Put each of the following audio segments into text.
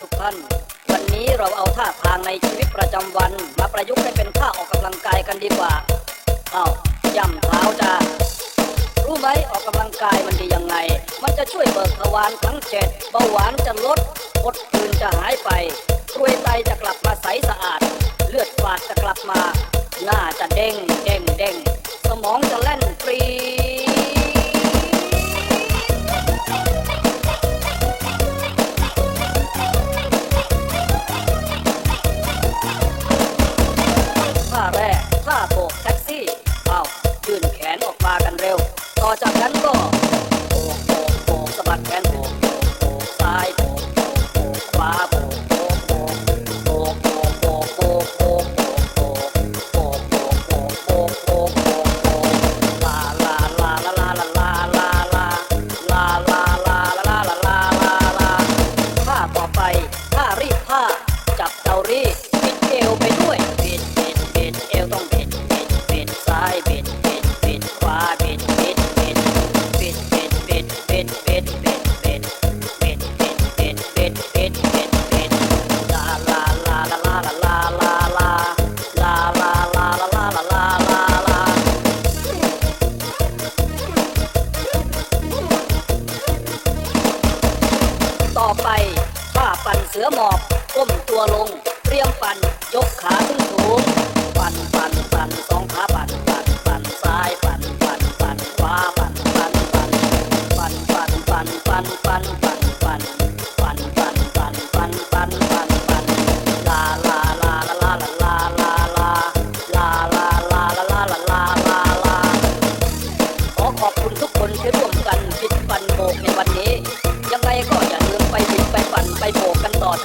ทุกท่าน วันนี้เราเอาท่าทางในชีวิตประจำวัน มาประยุกต์ให้เป็นท่าออกกำลังกายกันดีกว่าเอ้าย่ำเท้าจ้ารู้ไหมออกกำลังกายมันดียังไง มันจะช่วยเบิกทวารทั้งเจ็ดเบาหวานจะลดอดคืนจะหายไปกรวยไตจะกลับมาใสสะอาด เลือดฝาดจะกลับมา หน้าจะเด้งเด้งเด้งสมองจะแล่นปรีาต่อไปท่ารีดผ้า จับเตารีดบิดเอวไปด้วยบิดบิดบิดเอวต้องบิดบิดบิดซ้ายบิดบิดบิดขวาบิดบิดบิดบิดบิดบิดบิดบิดบิดบิดบิดบิดบิดบิดบิดบิดบิดลาลาลาลาลาลาลาลาลาลาลาลาลาลาลาลาลาลาต่อไป ท่าปั่นเสือหมอบก้มตัวลง เตรียมปั่นยกขาขึ้นสูงปั่นปั่นปั่นสองขาปั่นปั่นปั่นซ้ายปั่นปั่นปั่นขวาปั่นปั่นปั่นปั่นปั่นปั่นปั่นปั่น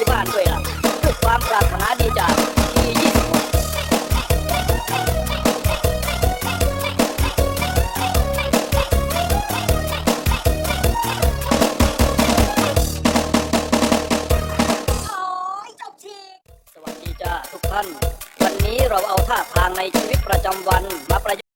ที่บ้านด้วยล่ะด้วยความปรารถนาดีจากทียี่สิบสวัสดีจ้าทุกท่าน วันนี้เราเอาท่าทางในชีวิตประจำวันมาประยุกต์